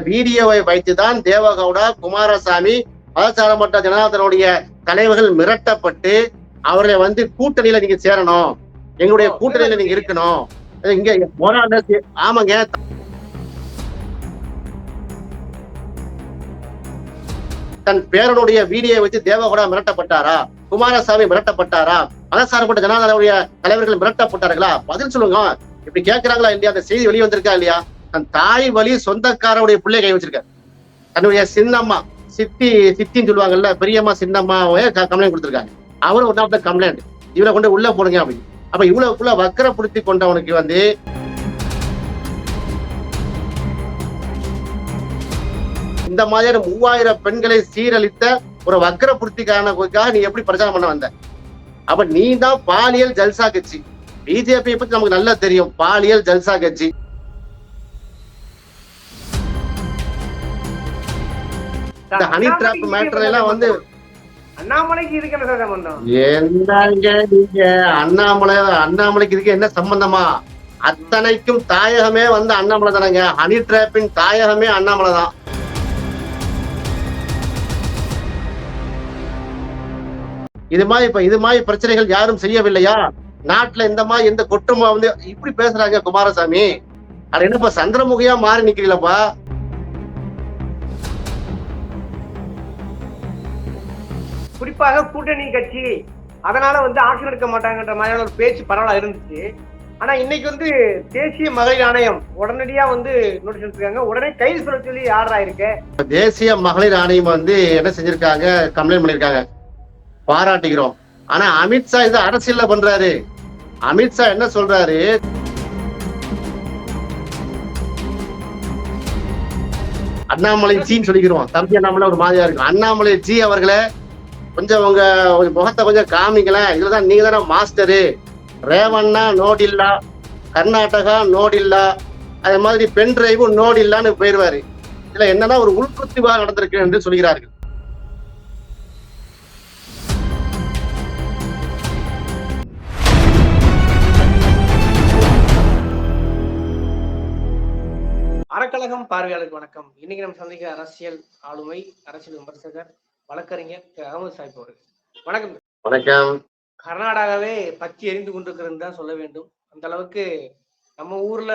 வீடியோவை வைத்துதான் தேவகவுடா குமாரசாமி மதசாரமற்ற ஜனதாதனுடைய தலைவர்கள் மிரட்டப்பட்டு அவர்களை வந்து கூட்டணியில நீங்க சேரணும். எங்களுடைய கூட்டணியில நீங்க இருக்கணும். இங்க போராட ஆமாங்க. தன் பேரனுடைய வீடியோ வச்சு தேவகவுடா மிரட்டப்பட்டாரா? குமாரசாமி மிரட்டப்பட்டாரா? மதசாரப்பட்ட ஜனதாதளுடைய தலைவர்கள் மிரட்டப்பட்டார்களா? பதில் சொல்லுங்க. இப்படி கேட்கிறாங்களா இல்லையா? அந்த செய்தி வெளியே வந்திருக்கா இல்லையா? தன் தாய் வழி சொந்தக்காரனுடைய பிள்ளை கை வச்சிருக்காரு. தன்னுடைய சின்னம்மா சித்தி சித்தின்னு சொல்லுவாங்கல்ல பெரியம்மா சின்னம்மாவே கம்ப்ளைண்ட் கொடுத்துருக்காங்க. அவரும் ஒன் ஆஃப் த கம்ப்ளைண்ட் இவரை கொண்டு உள்ள போடுங்க அப்படின்னு. அப்ப இவ்வளவுக்குள்ள வக்கரப்படுத்தி கொண்டவனுக்கு வந்து இந்த மாதிரியான மூவாயிரம் பெண்களை சீரழித்த ஒரு வக்கரபுர்த்திக்காரனுக்காக நீ எப்படி பிரச்சாரம் பண்ண வந்த? அப்ப நீ தான் பாலியல் ஜல்சா கட்சி. பிஜேபியை பத்தி நமக்கு நல்லா தெரியும். பாலியல் ஜல்சா கட்சி. இந்த ஹனி டிராப் மேட்டர் எல்லாம் வந்து அண்ணாமலைக்கு இதுக்கு என்ன சம்பந்தம். என்னங்க நீங்க? அண்ணாமலை அண்ணாமலைக்கு இதுக்கு என்ன சம்பந்தமா? அத்தனைக்கும் தாயகமே வந்து அண்ணாமலை தானங்க. ஹனி டிராப்பின் தாயகமே அண்ணாமலை தான். இது மாதிரி இப்ப இது மாதிரி பிரச்சனைகள் யாரும் செய்யவில்லையா? நாட்டுல இந்த மாதிரி எந்த குற்றமா வந்து இப்படி பேசுறாங்க குமாரசாமி. அது என்னப்பா சந்திரமுகியா மாறி நிக்கிறீங்களப்பா? குறிப்பாக கூட்டணி கட்சி அதனால வந்து ஆட்சி எடுக்க மாட்டாங்கன்ற மாதிரியான ஒரு பேச்சு பரவலா இருந்துச்சு. ஆனா இன்னைக்கு வந்து தேசிய மகளிர் ஆணையம் உடனடியா வந்து நோட்டீஸ் எடுத்துருக்காங்க உடனே கைது சொல்ல சொல்லி ஆர்டர் ஆயிருக்கு. தேசிய மகளிர் ஆணையம் வந்து என்ன செஞ்சிருக்காங்க? கம்ப்ளைண்ட் பண்ணிருக்காங்க. பாராட்டுகிறோம். ஆனா அமித்ஷா இது அரசியல்ல பண்றாரு. அமித்ஷா என்ன சொல்றாரு? அண்ணாமலை ஜின்னு சொல்லிக்கிறோம். தம்பி அண்ணாமலை ஒரு மாதிரியா இருக்கும் அண்ணாமலை ஜி அவர்களை கொஞ்சம் உங்க முகத்தை கொஞ்சம் காமிங்களேன். இதுதான் நீங்க தானே மாஸ்டரு. ரேவண்ணா நோடில்லா. கர்நாடகா நோடில்லா. அதே மாதிரி பென் டிரைவும் நோடில்லான்னு போயிருவாரு. இதுல என்னன்னா ஒரு உள்குத்துவா நடந்திருக்கு என்று சொல்கிறார்கள். அறக்கழகம் பார்வையாளருக்கு வணக்கம். இன்னைக்கு நம்ம சந்திக்க அரசியல் ஆளுமை அரசியல் விமர்சகர் வழக்கறிஞர் திரு அகமது சாஹிப் அவர்கள். வணக்கம். வணக்கம். கர்நாடகாவே பத்தி எரிந்து கொண்டிருக்கிறது தான் சொல்ல வேண்டும். அந்த அளவுக்கு நம்ம ஊர்ல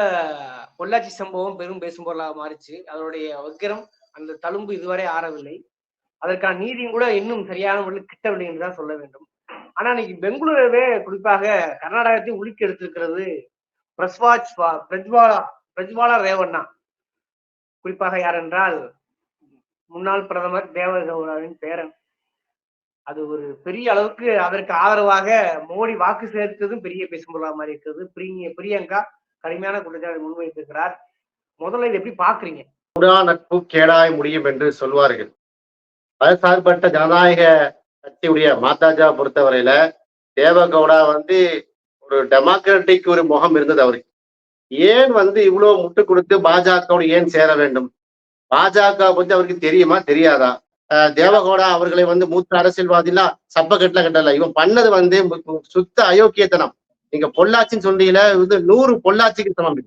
பொள்ளாச்சி சம்பவம் பெரும் பேசும் பொருளாக மாறிச்சு. அதனுடைய வக்கிரம் அந்த தழும்பு இதுவரை ஆறவில்லை. அதற்கான நீதியும் கூட இன்னும் சரியான முறையில் கிட்டவில்லை என்று தான் சொல்ல வேண்டும். ஆனா இன்னைக்கு பெங்களூருவே குறிப்பாக கர்நாடகத்தையும் உலுக்கி எடுத்திருக்கிறது பிரஸ்வாஜ் பிரஜ்வாலா பிரஜ்வாலா ரேவண்ணா. குறிப்பாக யார் என்றால் முன்னாள் பிரதமர் தேவகவுடாவின் பேரன். அது ஒரு பெரிய அளவுக்கு அதற்கு ஆதரவாக மோடி வாக்கு சேர்த்ததும் பெரிய பேசும்பொருளா மாதிரி இருக்கிறது. பிரிய பிரியங்கா கடுமையான குற்றச்சாட்டை முன்வைத்திருக்கிறார். முதல்ல இதை எப்படி பாக்குறீங்க உடா நட்பு கேடாய் முடியும் என்று சொல்வார்கள். மதசார்பற்ற ஜனநாயக கட்சியுடைய மாதாஜா பொறுத்தவரையில தேவகவுடா வந்து ஒரு டெமோக்ராட்டிக் ஒரு முகம் இருந்தது அவருக்கு. ஏன் வந்து இவ்வளவு முட்டு கொடுத்து பாஜகவோடு ஏன் சேர வேண்டும்? பாஜக பத்தி அவருக்கு தெரியுமா? தெரியாதா? அஹ் தேவகவுடா அவர்களை வந்து மூத்த அரசியல்வாதினா சப்ப கட்டல கட்டல. இவன் பண்ணது வந்து சுத்த அயோக்கியத்தனம். நீங்க பொள்ளாச்சின்னு சொல்றீங்களே இது நூறு பொள்ளாச்சிக்கு சமம்.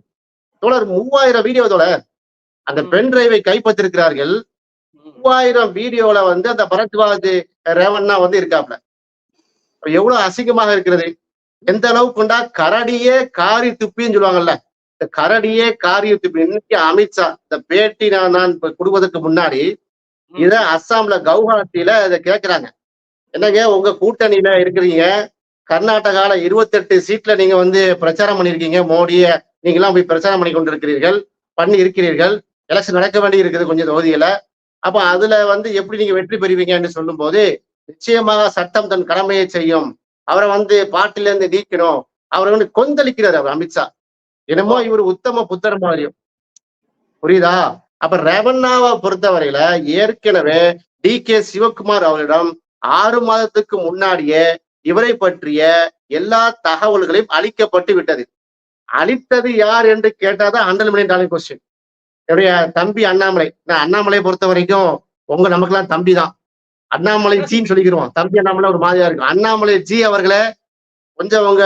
தோழர் மூவாயிரம் வீடியோ தோழர் அந்த. பென் டிரைவை கைப்பற்றிருக்கிறார்கள். மூவாயிரம் வீடியோல வந்து அந்த பரத்வாஜ் ரேவண்ணா வந்து இருக்காப்ல. எவ்வளவு அசிங்கமாக இருக்கிறது. எந்த அளவுக்கு கொண்டா கரடியே காரி துப்பின்னு சொல்லுவாங்கல்ல. இந்த கரடியே காரி துப்பி இன்னைக்கு அமித்ஷா இந்த பேட்டி நான் நான் இப்ப கொடுப்பதற்கு முன்னாடி இத அஸ்ஸாம்ல கவுஹாத்தில இத கேக்குறாங்க. என்னங்க உங்க கூட்டணியில இருக்கிறீங்க? கர்நாடகால இருபத்தெட்டு சீட்ல நீங்க வந்து பிரச்சாரம் பண்ணிருக்கீங்க மோடிய நீங்க எல்லாம் போய் பிரச்சாரம் பண்ணி கொண்டிருக்கிறீர்கள் பண்ணி இருக்கிறீர்கள் எலெக்ஷன் நடக்க வேண்டி இருக்குது கொஞ்சம் தொகுதியில. அப்ப அதுல வந்து எப்படி நீங்க வெற்றி பெறுவீங்கன்னு சொல்லும் போது நிச்சயமாக சட்டம் தன் கடமையை செய்யும். அவரை வந்து பாட்டில இருந்து நீக்கணும். அவரை வந்து கொந்தளிக்கிறார் அவர் அமித்ஷா என்னமோ இவர் உத்தம புத்தர் மாதிரியும். புரியுதா? அப்ப ரெவன்னாவை பொறுத்தவரையில ஏற்கனவே டி கே சிவகுமார் அவரிடம் ஆறு மாதத்துக்கு முன்னாடியே இவரை பற்றிய எல்லா தகவல்களையும் அளிக்கப்பட்டு விட்டது. அளித்தது யார் என்று கேட்டாதான் ஹண்ட்ரட் மில்லியன் டாலர் கொஸ்டின் என்னுடைய தம்பி அண்ணாமலை. நான் அண்ணாமலையை பொறுத்த வரைக்கும் உங்க நமக்கெல்லாம் தம்பி தான் அண்ணாமலை ஜின்னு சொல்லிக்கிறோம் தம்பி அண்ணாமலை ஒரு மாதிரியா இருக்கும். அண்ணாமலை ஜி அவர்களே கொஞ்சம் உங்க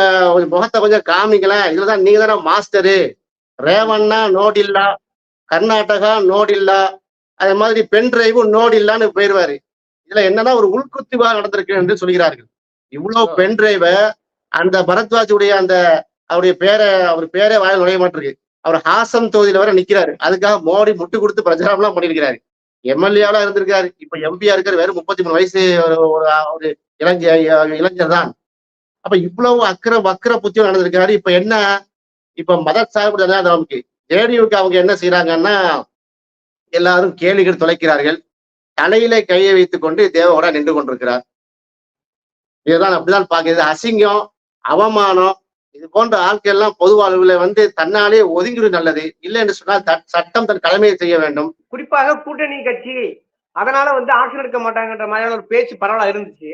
முகத்தை கொஞ்சம் காமிங்களேன். இதுலதான் நீங்க தானே மாஸ்டரு. ரேவண்ணா நோடில்லா. கர்நாடகா நோடில்லா. அதே மாதிரி பென் டிரைவும் நோடில்லான்னு போயிருவாரு. இதுல என்னன்னா ஒரு உள்குத்துவா நடந்திருக்கு என்று சொல்கிறார்கள். இவ்வளவு பென் டிரைவ அந்த பரத்வாஜுடைய அந்த அவருடைய பேரை அவர் பேரே வாயில் நுழைய மாட்டிருக்கு. அவர் ஹாசம் தொகுதியில வர நிக்கிறாரு. அதுக்காக மோடி முட்டு கொடுத்து பிரச்சாரம் எல்லாம் பண்ணிருக்கிறாரு எம்எல்ஏவா இருந்திருக்காரு இப்ப எம்பியா இருக்காரு வெறும் முப்பத்தி மூணு வயசு ஒரு ஒரு ஒரு இளைஞ இளைஞர் தான் அப்ப இவ்வளவு அக்கற வக்கர புத்தியும் நடந்திருக்காரு இப்ப என்ன? இப்ப மத சார்பு நமக்கு. ஜேடியூக்கு அவங்க என்ன செய்யறாங்கன்னா எல்லாரும் கேளிகள் தொலைக்கிறார்கள். தலையில கையை வைத்துக் கொண்டு தேவோட நின்று கொண்டிருக்கிறார். இதுதான் அப்படிதான் பாக்குறது அசிங்கம் அவமானம் இது போன்ற ஆட்கள் எல்லாம் பொது வாழ்வுல வந்து தன்னாலே ஒதுங்கிடும் நல்லது. இல்லை என்று சொன்னால் சட்டம் தன் கடமையை செய்ய வேண்டும். குறிப்பாக கூட்டணி கட்சி அதனால வந்து ஆட்சி எடுக்க மாட்டாங்கன்ற மாதிரியான ஒரு பேச்சு பரவலா இருந்துச்சு.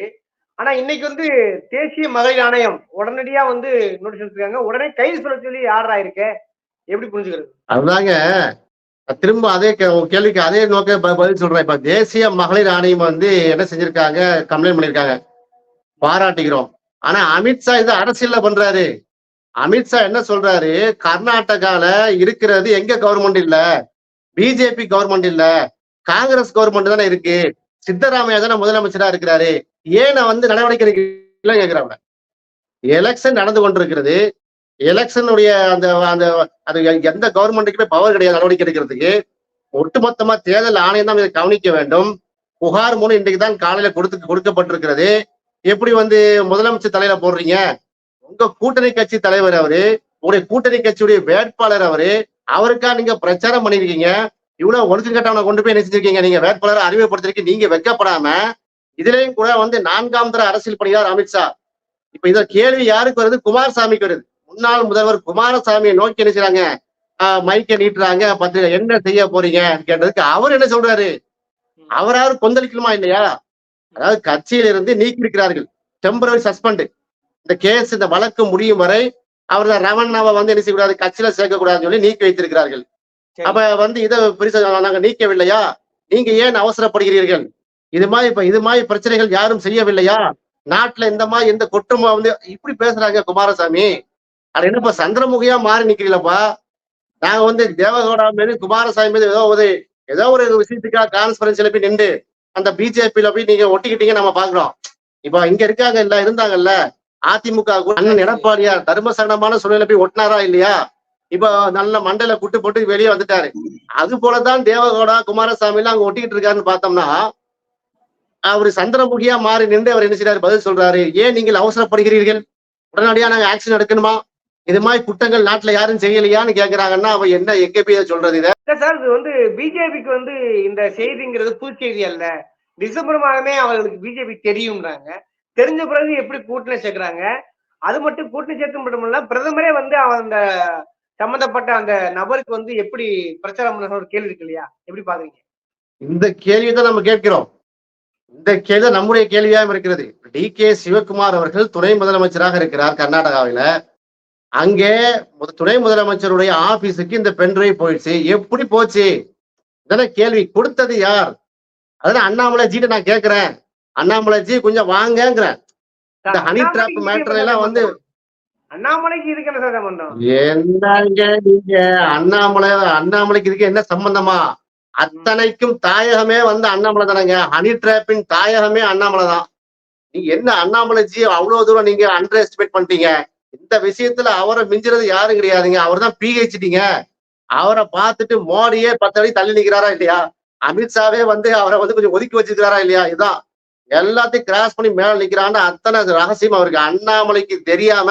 ஆனா இன்னைக்கு வந்து தேசிய மகளிர் ஆணையம் உடனடியா வந்து நோட்டீஸ் எடுத்திருக்காங்க உடனே கைது சொல்ல சொல்லி ஆர்டர் ஆயிருக்கு. எப்படி புரிஞ்சுக்கிறது? அதுதாங்க. திரும்ப அதே கே- கேள்விக்கு அதே நோக்க ப- பதில் சொல்றேன். இப்ப தேசிய மகளிர் ஆணையம் வந்து என்ன செஞ்சிருக்காங்க? கம்ப்ளைண்ட் பண்ணிருக்காங்க. பாராட்டுகிறோம். ஆனா அமித்ஷா இது அரசியல்ல பண்றாரு. அமித்ஷா என்ன சொல்றாரு? கர்நாடகால இருக்கிறது எங்க கவர்மெண்ட் இல்ல? பிஜேபி கவர்மெண்ட் இல்ல? காங்கிரஸ் கவர்மெண்ட் தானே இருக்கு? சித்தராமையா தானே முதலமைச்சரா இருக்கிறாரு? ஏன் வந்து நடவடிக்கை எடுக்கல எலெக்ஷன் நடந்து கொண்டிருக்கிறது. எலெக்ஷனுடைய அந்த அந்த அது எந்த கவர்மெண்ட்டுக்குமே பவர் கிடையாது நடவடிக்கை எடுக்கிறதுக்கு. ஒட்டுமொத்தமா தேர்தல் ஆணையம் தான் இதை கவனிக்க வேண்டும். புகார் மூலம் இன்றைக்கு தான் காலையில கொடுத்து கொடுக்கப்பட்டிருக்கிறது. எப்படி வந்து முதலமைச்சர் தலையில போடுறீங்க? உங்க கூட்டணி கட்சி தலைவர் அவரு உங்களுடைய கூட்டணி கட்சியுடைய வேட்பாளர் அவரு அவருக்கா நீங்க பிரச்சாரம் பண்ணிருக்கீங்க? இவ்வளவு ஒழுக்கம் கட்டவனை கொண்டு போய் நினைச்சிருக்கீங்க நீங்க வேட்பாளரை அறிமுகப்படுத்திருக்கு நீங்க வெக்கப்படாம இதுலயும் கூட வந்து நான்காம் தர அரசியல் பணியார் அமித்ஷா இப்ப இத கேள்வி யாருக்கு வருது? குமாரசாமிக்கு வருது. முன்னாள் முதல்வர் குமாரசாமியை நோக்கி என்ன செய்றாங்க? ஆஹ் மைக்க நீட்டுறாங்க. பத்திரிகை என்ன செய்ய போறீங்க? கேட்டதுக்கு அவர் என்ன சொல்றாரு? அவராவது கொந்தளிக்கணுமா இல்லையா? அதாவது கட்சியில இருந்து நீக்கி இருக்கிறார்கள் டெம்பரரி சஸ்பெண்ட் இந்த கேஸ் இந்த வழக்கு முடியும் வரை அவர் ரவணாவை வந்து என்ன செய்யக்கூடாது? கட்சியில சேர்க்கக்கூடாதுன்னு சொல்லி நீக்கி வைத்திருக்கிறார்கள். அப்ப வந்து இதை பெருசா நாங்க நீக்கவில்லையா? நீங்க ஏன் அவசரப்படுகிறீர்கள்? இது மாதிரி இப்ப இது மாதிரி பிரச்சனைகள் யாரும் செய்யவில்லையா? நாட்டுல இந்த மாதிரி எந்த குற்றமா வந்து இப்படி பேசுறாங்க குமாரசாமி. அது என்னப்பா சந்திரமுகியா மாறி நிக்கிறீங்களப்பா? நாங்க வந்து தேவகவுடா மீது குமாரசாமி மீது ஏதோ ஒரு ஏதோ ஒரு விஷயத்துக்காக கான்ஸ்பரன்ஸ்ல போய் நின்று அந்த பிஜேபியில போய் நீங்க ஒட்டிக்கிட்டீங்க நம்ம பாக்குறோம் இப்ப இங்க இருக்காங்க இல்ல இருந்தாங்கல்ல அதிமுக அண்ணன் எடப்பாடியார் தர்மசகனமான சூழ்நிலை போய் ஒட்டினாரா இல்லையா? இப்ப நல்ல மண்டையில குட்டு போட்டு வெளியே வந்துட்டாரு. அது போலதான் தேவகோடா குமாரசாமி எல்லாம் அங்க ஒட்டிக்கிட்டு இருக்காருன்னு பார்த்தோம்னா அவரு சந்திரமுகியா மாறி நின்று அவர் என்ன செய்றாரு? பதில் சொல்றாரு. ஏன் நீங்கள் அவசரப்படுகிறீர்கள்? உடனடியா நாங்க ஆக்ஷன் எடுக்கணுமா? இது மாதிரி குற்றங்கள் நாட்டுல யாரும் செய்யலையான்னு கேக்குறாங்கன்னா அவ என்ன எங்க போய் இதை சொல்றது இத? சார் இது வந்து பிஜேபிக்கு வந்து இந்த செய்திங்கிறது புதுச்செய்தி அல்ல. டிசம்பர் மாதமே அவர்களுக்கு பிஜேபி தெரியும்ன்றாங்க. தெரிஞ்ச பிறகு எப்படி கூட்டணி சேர்க்கிறாங்க? அது மட்டும் கூட்டணி சேர்த்து மட்டும் இல்ல பிரதமரே வந்து அவன் அந்த சம்பந்தப்பட்ட அந்த நபருக்கு வந்து எப்படி பிரச்சாரம் பண்ண ஒரு கேள்வி இருக்கு இல்லையா? எப்படி பாக்குறீங்க? இந்த கேள்வியை தான் நம்ம கேட்கிறோம். இந்த கேள்வி நம்முடைய கேள்வியாகவும் இருக்கிறது. டி. கே. சிவகுமார் அவர்கள் துணை முதலமைச்சராக இருக்கிறார் கர்நாடகாவில. அங்கே முத- துணை முதலமைச்சருடைய ஆபீஸுக்கு இந்த பென்ட்ரைவ் போயிடுச்சு. எப்படி போச்சு? இதெல்லாம் கேள்வி கொடுத்தது யார்? அதனால அண்ணாமலை ஜிட்ட நான் கேட்கிறேன். அண்ணாமலை ஜி கொஞ்சம் வாங்கங்கிறேன். இந்த honey trap matter எல்லாம் வந்து- அண்ணாமலைக்கு இதுக்கு என்ன சம்பந்தம் என்னங்க நீங்க? அண்ணாமலை அண்ணாமலைக்கு இதுக்கு என்ன சம்பந்தமா? அத்தனைக்கும் தாயகமே வந்து அண்ணாமலை தானங்க. ஹனி டிராப்பின் தாயகமே அண்ணாமலை தான். நீங்க என்ன அண்ணாமலைஜி அவ்வளவு தூரம் நீங்க அண்டர் எஸ்டிமேட் பண்ணிட்டீங்க? இந்த விஷயத்துல அவரை மிஞ்சுறது யாரும் கிடையாதுங்க. அவர் தான் பிஹெச்டிங்க அவரை பார்த்துட்டு மோடியே பத்து அடி தள்ளி நிக்கிறாரா இல்லையா? அமித்ஷாவே வந்து அவரை வந்து கொஞ்சம் ஒதுக்கி வச்சிருக்கிறாரா இல்லையா? இதுதான் எல்லாத்தையும் கிராஸ் பண்ணி மேல நிக்கிறான்னு அத்தனை ரகசியம் அவருக்கு. அண்ணாமலைக்கு தெரியாம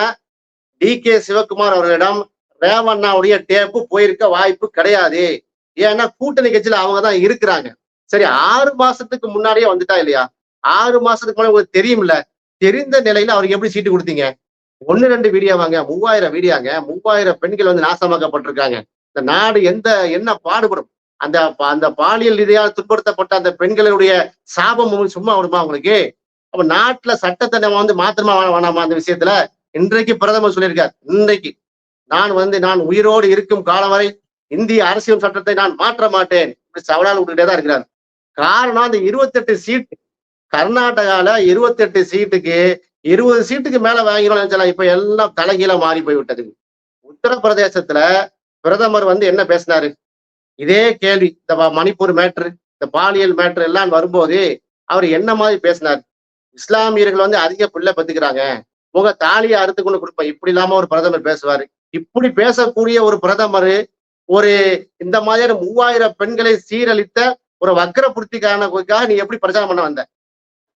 டி. கே. சிவகுமார் அவர்களிடம் ரேவண்ணாவுடைய டேப்பு போயிருக்க வாய்ப்பு கிடையாது. ஏன்னா கூட்டணி கட்சியில அவங்க தான் இருக்கிறாங்க. சரி ஆறு மாசத்துக்கு முன்னாடியே வந்துட்டா இல்லையா? ஆறு மாசத்துக்கு முன்னாடி உங்களுக்கு தெரியும்ல? தெரிந்த நிலையில அவருக்கு எப்படி சீட்டு கொடுத்தீங்க? ஒன்னு ரெண்டு வீடியோ வாங்க மூவாயிரம் வீடியோங்க மூவாயிரம் பெண்கள் வந்து நாசமாக்கப்பட்டிருக்காங்க. இந்த நாடு எந்த என்ன பாடுபடும்? அந்த ப- அந்த பாலியல் ரீதியால் துன்புறுத்தப்பட்ட அந்த பெண்களுடைய சாபம் சும்மா விடுமா அவங்களுக்கு அப்ப நாட்டுல சட்டத்தை நம்ம வந்து மாத்திரமா வேணாமா அந்த விஷயத்துல? இன்றைக்கு பிரதமர் சொல்லியிருக்கார் இன்றைக்கு நான் வந்து நான் உயிரோடு இருக்கும் காலம் வரை இந்திய அரசியல் சட்டத்தை நான் மாற்ற மாட்டேன். இப்படி சவாலால் விட்டுக்கிட்டே தான் இருக்கிறார். காரணம் அந்த இருபத்தெட்டு சீட் கர்நாடகால இருபத்தெட்டு சீட்டுக்கு இருபது சீட்டுக்கு மேல வாங்கிடும் இப்ப எல்லாம் தலைகீழ மாறி போய் விட்டது உத்தரப்பிரதேசத்துல பிரதமர் வந்து என்ன பேசினாரு? இதே கேள்வி இந்த மணிப்பூர் மேட்ரு இந்த பாலியல் மேட்ரு எல்லாம் வரும்போது அவர் என்ன மாதிரி பேசினார்? இஸ்லாமியர்கள் வந்து அதிக பிள்ளை பத்துக்கிறாங்க. உங்க தாலியை அறுத்து கொண்டு கொடுப்பேன் இப்படி இல்லாம ஒரு பிரதமர் பேசுவாரு. இப்படி பேசக்கூடிய ஒரு பிரதமர் ஒரு இந்த மாதிரியான மூவாயிரம் பெண்களை சீரழித்த ஒரு வக்கரபுர்த்திக்காரனுக்காக நீ எப்படி பிரச்சாரம் பண்ண வந்த?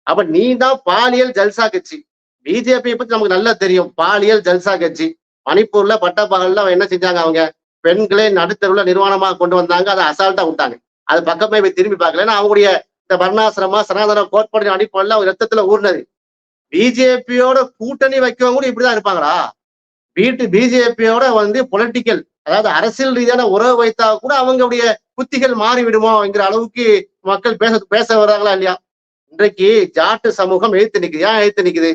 அப்ப நீ தான் பாலியல் ஜல்சா கட்சி. பிஜேபியை பத்தி நமக்கு நல்லா தெரியும். பாலியல் ஜல்சா கட்சி. மணிப்பூர்ல பட்டப்பகல்ல அவன் என்ன செஞ்சாங்க அவங்க? பெண்களை நடுத்தருவுல நிர்வாணமா கொண்டு வந்தாங்க. அதை அசால்ட்டா விட்டாங்க. அது பக்கமே போய் திரும்பி பார்க்கல. ஏன்னா அவங்களுடைய இந்த வர்ணாசிரமா சனாதன கோட்பாடு அடிப்படையில் அவங்க ரத்தத்துல ஊர்னது பிஜேபியோட கூட்டணி வைக்கவங்க கூட இப்படிதான் இருப்பாங்களா வீட்டு பிஜேபியோட வந்து பொலிட்டிக்கல் அதாவது அரசியல் ரீதியான உறவு வைத்தா கூட அவங்களுடைய புத்திகள் மாறிவிடுமோங்கிற என்கிற அளவுக்கு மக்கள் பேச பேச வர்றாங்களா இல்லையா? இன்றைக்கு ஜாட்டு சமூகம் எழுத்து நிக்குது. ஏன் எழுத்து நிக்குது?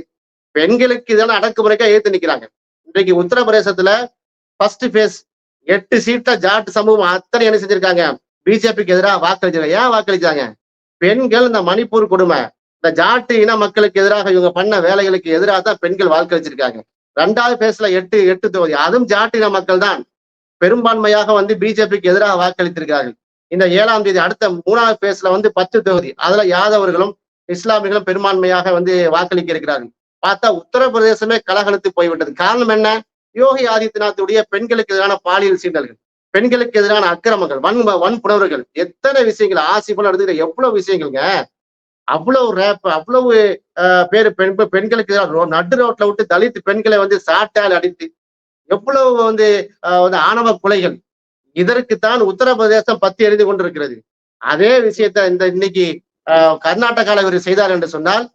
பெண்களுக்கு இதான அடக்குமுறைக்கா எழுத்து நிக்கிறாங்க. இன்றைக்கு உத்தரப்பிரதேசத்துல ஃபர்ஸ்ட் ஃபேஸ் எட்டு சீட்ல ஜாட்டு சமூகம் அத்தனை என்ன செஞ்சிருக்காங்க? பிஜேபிக்கு எதிராக வாக்களிச்சாங்க ஏன் வாக்களிச்சாங்க பெண்கள் இந்த மணிப்பூர் கொடுமை. இந்த ஜாட்டு இன மக்களுக்கு எதிராக இவங்க பண்ண வேலைகளுக்கு எதிராக தான் பெண்கள் வாக்களிச்சிருக்காங்க ரெண்டாவது பேஸ்ல எட்டு எட்டு தொகுதி. அதுவும் ஜாட்டு இன மக்கள் தான் பெரும்பான்மையாக வந்து பிஜேபிக்கு எதிராக வாக்களித்திருக்கிறார்கள் இந்த ஏழாம் தேதி அடுத்த மூணாவது பேஸ்ல வந்து பத்து தொகுதி. அதுல யாதவர்களும் இஸ்லாமியர்களும் பெரும்பான்மையாக வந்து வாக்களிக்க இருக்கிறார்கள் பார்த்தா உத்தரப்பிரதேசமே கலகலத்து போய்விட்டது. காரணம் என்ன? யோகி ஆதித்யநாத்துடைய பெண்களுக்கு எதிரான பாலியல் சீண்டல்கள். பெண்களுக்கு எதிரான அக்கிரமங்கள் வன் வன்புணர்வுகள். எத்தனை விஷயங்கள்? ஆசி போல எடுத்துக்கிற எவ்வளவு விஷயங்கள்ங்க? அவ்வளவு ரேப் அவ்வளவு பேர் பெண் பெண்களுக்கு ரோ- நடு ரோட்ல விட்டு தலித் பெண்களை வந்து சாட்டால் அடித்து எவ்வளவு வந்து வந்து ஆணவ கொலைகள். இதற்குத்தான் உத்தரப்பிரதேசம் பத்தி எழுதி கொண்டிருக்கிறது. அதே விஷயத்த இந்த இன்னைக்கு ஆஹ், கர்நாடகால இவர் செய்தார் என்று சொன்னால்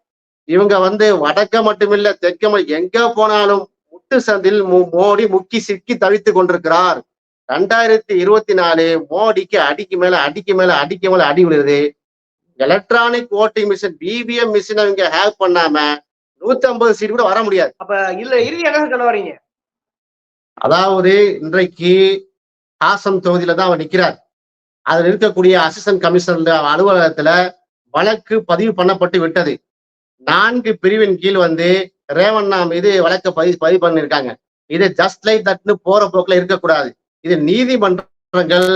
இவங்க வந்து வடக்க மட்டுமில்ல தெற்க எங்க போனாலும் முட்டு சந்தில் மு- மோடி முக்கி சிக்கி தவித்து கொண்டிருக்கிறார். ரெண்டாயிரத்தி இருபத்தி நாலு மோடிக்கு அடிக்கு மேல அடிக்கு மேல அடிக்கு மேல அடி விழுது. Electronic voting machine EVM machine அவங்க ஹேக் பண்ணாம நூத்தி ஐம்பது சீட் கூட வர முடியாது. அப்ப இல்ல இறுதி என்ன சொல்ல வரீங்க அதாவது இன்றைக்கு ஹாசம் தொகுதியில தான் அவர் நிக்கிறார். அதுல இருக்கக்கூடிய அசிஸ்டன்ட் கமிஷனர் அலுவலகத்துல வழக்கு பதிவு பண்ணப்பட்டு விட்டது. நான்கு பிரிவின் கீழ் வந்து ரேவண்ணா மீது வழக்கு பதிவு பதிவு பண்ணிருக்காங்க இது ஜஸ்ட் லைக் தட்னு போற போக்குல இருக்கக்கூடாது. இது நீதிமன்றங்கள்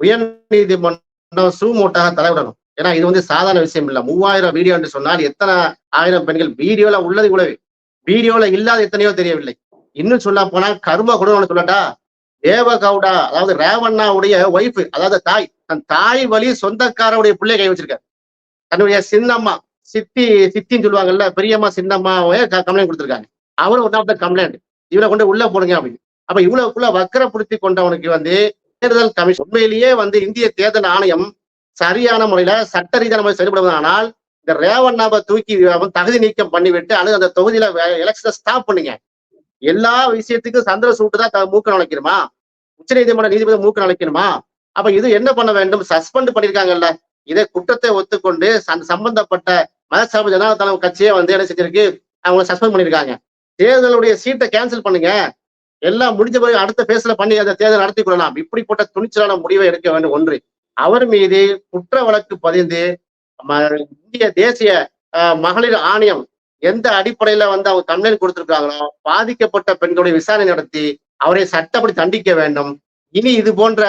உயர் நீதிமன்றம் சூமோட்டாக தலையிடணும். ஏன்னா இது வந்து சாதாரண விஷயம் இல்ல மூவாயிரம் வீடியோ என்று சொன்னால் எத்தனை ஆயிரம் பெண்கள் வீடியோல உள்ளது கூடவே வீடியோல இல்லாத எத்தனையோ தெரியவில்லை. இன்னும் சொல்ல போனா கர்ம கூட ஒண்ணு சொல்லட்டா? தேவகவுடா அதாவது ரேவண்ணாவுடைய ஒய்ஃப் அதாவது தாய் தன் தாய் வழி சொந்தக்காரருடைய பிள்ளை கை வச்சிருக்காரு. தன்னுடைய சின்னம்மா சித்தி சித்தின்னு சொல்லுவாங்கல்ல பெரியம்மா சின்னம்மாவே கம்ப்ளைண்ட் கொடுத்துருக்காங்க. அவரும் ஒன் ஆஃப் த கம்ப்ளைண்ட் இவரை கொண்டு உள்ள போடுங்க அப்படின்னு. அப்ப இவ்வளவுக்குள்ள வக்கரப்படுத்தி கொண்டவனுக்கு வந்து தேர்தல் கமிஷன் உண்மையிலேயே வந்து இந்திய தேர்தல் ஆணையம் சரியான முறையில சட்ட ரீதியான முறையில் செயல்படுவதானால் இந்த ரேவண்ணாவை தூக்கி தகுதி நீக்கம் பண்ணிவிட்டு அல்லது அந்த தொகுதியில எலெக்ஷனை ஸ்டாப் பண்ணுங்க. எல்லா விஷயத்துக்கும் சந்திர சூட்டு தான் மூக்க நுழைக்கணுமா? உச்ச நீதிமன்ற நீதிபதி மூக்க நுழைக்கணுமா? அப்ப இது என்ன பண்ண வேண்டும்? சஸ்பெண்ட் பண்ணிருக்காங்கல்ல. இதை குற்றத்தை ஒத்துக்கொண்டு சம்பந்தப்பட்ட மதசார்பு ஜனதா கட்சியே வந்து என்ன செஞ்சிருக்கு? அவங்களை சஸ்பெண்ட் பண்ணிருக்காங்க. தேர்தலுடைய சீட்டை கேன்சல் பண்ணுங்க. எல்லாம் முடிஞ்ச பிறகு அடுத்த பேஸ்ல பண்ணி அந்த தேர்தல் நடத்தி கொள்ளலாம். இப்படிப்பட்ட துணிச்சலான முடிவை எடுக்க வேண்டும். ஒன்று அவர் மீது குற்ற வழக்கு பதிந்து இந்திய தேசிய மகளிர் ஆணையம் எந்த அடிப்படையில வந்து அவங்க கம்ப்ளைண்ட் கொடுத்திருக்காங்களோ பாதிக்கப்பட்ட பெண்களுடைய விசாரணை நடத்தி அவரை சட்டப்படி தண்டிக்க வேண்டும். இனி இது போன்ற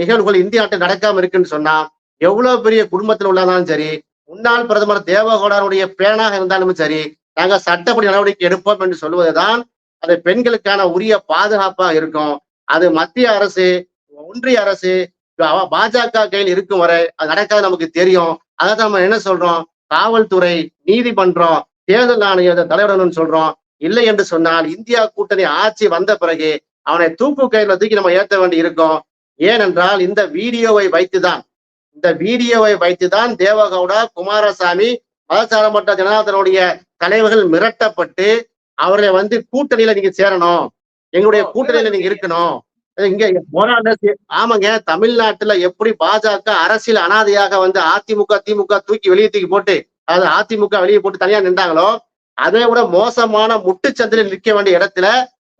நிகழ்வுகள் இந்திய நாட்டில் நடக்காம இருக்குன்னு சொன்னா எவ்வளவு பெரிய குடும்பத்தில் உள்ளதாலும் சரி முன்னாள் பிரதமர் தேவகோடாருடைய பேனாக இருந்தாலும் சரி நாங்க சட்டப்படி நடவடிக்கை எடுப்போம் என்று சொல்வதுதான் அது பெண்களுக்கான உரிய பாதுகாப்பா இருக்கும். அது மத்திய அரசு ஒன்றிய அரசு பாஜக கையில் இருக்கும் வரை அது நடக்காது நமக்கு தெரியும். அதான் நம்ம என்ன சொல்றோம்? காவல்துறை நீதிமன்றம் தேர்தல் ஆணையத்தை தலையிடணும்னு சொல்றோம். இல்லை என்று சொன்னால் இந்தியா கூட்டணி ஆட்சி வந்த பிறகு அவனை தூக்கு கையில தூக்கி நம்ம ஏற்ற வேண்டி இருக்கும். ஏனென்றால் இந்த வீடியோவை வைத்துதான் இந்த வீடியோவை வைத்துதான் தேவகவுடா குமாரசாமி மதசாரமற்ற ஜனதாதளுடைய தலைவர்கள் மிரட்டப்பட்டு அவர்களை வந்து கூட்டணியில நீங்க சேரணும். எங்களுடைய கூட்டணியில நீங்க இருக்கணும். இங்க ஆமாங்க தமிழ்நாட்டுல எப்படி பாஜக அரசியல் அனாதையாக வந்து அதிமுக திமுக தூக்கி வெளியே தூக்கி போட்டு அதாவது அதிமுக வெளியே போட்டு தனியா நின்றாங்களோ அதை விட மோசமான முட்டுச்சந்தில் நிற்க வேண்டிய இடத்துல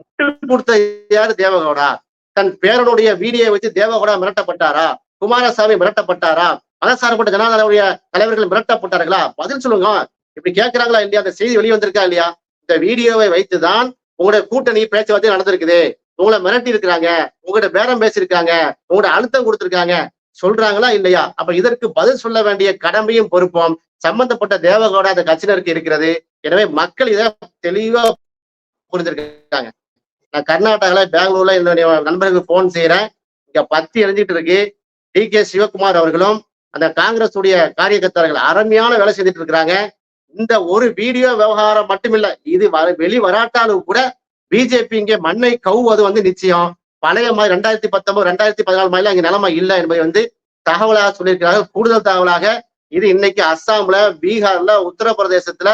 முட்டு கொடுத்த யாரு தேவகவுடா தன் பேரனுடைய வீடியோ வச்சு தேவகவுடா மிரட்டப்பட்டாரா? குமாரசாமி மிரட்டப்பட்டாரா? மதசார்பட்ட ஜனதாதளுடைய தலைவர்கள் மிரட்டப்பட்டார்களா? பதில் சொல்லுங்க. இப்படி கேட்கிறாங்களா இல்லையா? அந்த செய்தி வெளியே வந்திருக்கா இல்லையா? இந்த வீடியோவை வைத்துதான் உங்களுடைய கூட்டணி பேச்சுவார்த்தை நடந்திருக்குது. உங்களை மிரட்டி இருக்கிறாங்க உங்ககிட்ட பேரம் பேசியிருக்காங்க உங்கள்கிட்ட அழுத்தம் கொடுத்திருக்காங்க சொல்றாங்களா இல்லையா? அப்ப இதற்கு பதில் சொல்ல வேண்டிய கடமையும் பொறுப்பும் சம்பந்தப்பட்ட தேவகோட அந்த கட்சியினருக்கு இருக்கிறது. எனவே மக்கள் இதை தெளிவா புரிஞ்சிருக்காங்க. நான் கர்நாடகால பெங்களூர்ல என்னுடைய நண்பர்களுக்கு போன் செய்யறேன் இங்க பத்தி எழுதிட்டு இருக்கு. டி கே சிவகுமார் அவர்களும் அந்த காங்கிரஸ் உடைய காரியகர்த்தார்கள் அருமையான வேலை செய்துட்டு இருக்கிறாங்க. இந்த ஒரு வீடியோ விவகாரம் மட்டுமில்ல இது வர- வெளி வராட்டாலும் கூட பிஜேபி இங்கே மண்ணை கவுவது வந்து நிச்சயம். பழைய மாதிரி ரெண்டாயிரத்தி பத்தொன்பது ரெண்டாயிரத்தி பதினாலு மாதிரி அங்கே நிலைமை இல்லை என்பதை வந்து தகவலாக சொல்லியிருக்கிறார்கள் கூடுதல் தகவலாக இது இன்னைக்கு அஸ்ஸாம்ல பீகார்ல உத்தரப்பிரதேசத்துல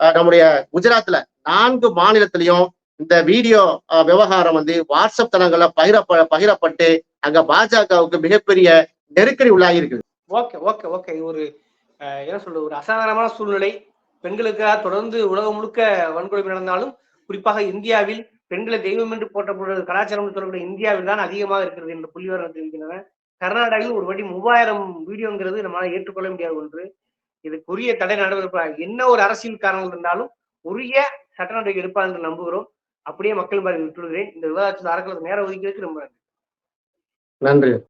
நம்முடைய குஜராத்ல நான்கு மாநிலத்திலையும் இந்த வீடியோ விவகாரம் வந்து வாட்ஸ்அப் தளங்கள்ல பகிரப்ப பகிரப்பட்டு அங்க பாஜகவுக்கு மிகப்பெரிய நெருக்கடி உள்ளாகி இருக்குது ஓகே ஓகே. ஓகே ஒரு என்ன சொல்றது ஒரு அசாதாரணமான சூழ்நிலை. பெண்களுக்காக தொடர்ந்து உலகம் முழுக்க வன்கொடுமை நடந்தாலும் குறிப்பாக இந்தியாவில் பெண்களை தெய்வம் என்று போற்றப்படுவது கலாச்சாரம் சொல்லக்கூடிய இந்தியாவில் தான் அதிகமாக இருக்கிறது என்று புள்ளிவரம் தெரிவிக்கின்றன. கர்நாடகாவில் ஒரு வழி மூவாயிரம் வீடியோங்கிறது நம்மளால் ஏற்றுக்கொள்ள முடியாத ஒன்று. இதுக்குரிய தடை நடவடிக்கை என்ன ஒரு அரசியல் காரணங்கள் இருந்தாலும் உரிய சட்ட நடவடிக்கை எடுப்பார் என்று நம்புகிறோம். அப்படியே மக்கள் பாருங்க விட்டுடுகிறேன் இந்த விவாதத்தில் அறக்கிறது நேரம் ஒதுக்கியதுக்கு ரொம்ப நன்றி. நன்றி.